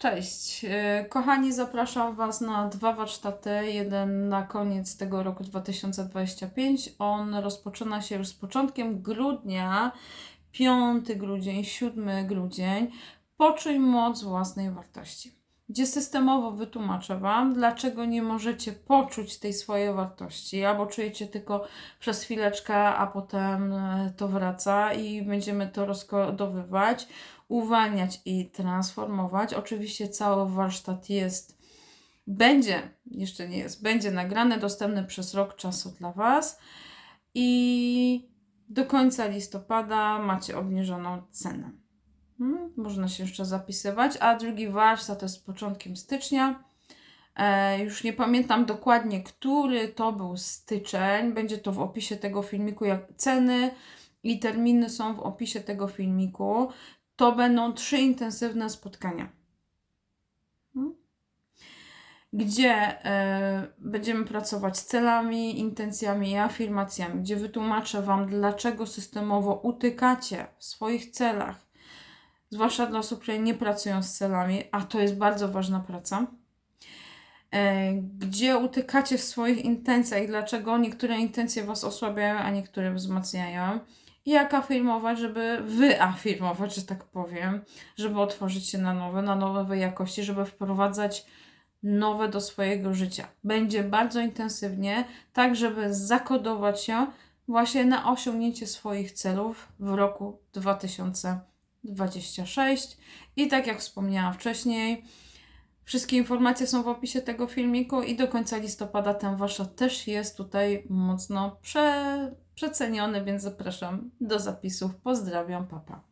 Cześć. E, Kochani, zapraszam Was na dwa warsztaty. Jeden na koniec tego roku 2025. On rozpoczyna się już z początkiem grudnia, 5 grudzień, 7 grudzień. Poczuj moc własnej wartości. Gdzie systemowo wytłumaczę Wam, dlaczego nie możecie poczuć tej swojej wartości, albo czujecie tylko przez chwileczkę, a potem e, to wraca i będziemy to rozkodowywać uwalniać i transformować. Oczywiście cały warsztat jest, będzie, jeszcze nie jest, będzie nagrany, dostępny przez rok czasu dla Was i do końca listopada macie obniżoną cenę. Hmm, można się jeszcze zapisywać, a drugi warsztat to jest początkiem stycznia. E, już nie pamiętam dokładnie, który to był styczeń. Będzie to w opisie tego filmiku, jak ceny i terminy są w opisie tego filmiku to będą trzy intensywne spotkania. Hmm? Gdzie e, będziemy pracować z celami, intencjami i afirmacjami, gdzie wytłumaczę Wam, dlaczego systemowo utykacie w swoich celach, zwłaszcza dla osób, które nie pracują z celami, a to jest bardzo ważna praca. E, gdzie utykacie w swoich intencjach dlaczego niektóre intencje Was osłabiają, a niektóre wzmacniają i jak afirmować, żeby wyafirmować, że tak powiem, żeby otworzyć się na nowe, na nowe jakości, żeby wprowadzać nowe do swojego życia. Będzie bardzo intensywnie, tak żeby zakodować się właśnie na osiągnięcie swoich celów w roku 2026. I tak jak wspomniałam wcześniej, Wszystkie informacje są w opisie tego filmiku i do końca listopada ten warsztat też jest tutaj mocno prze, przeceniony, więc zapraszam do zapisów. Pozdrawiam, papa.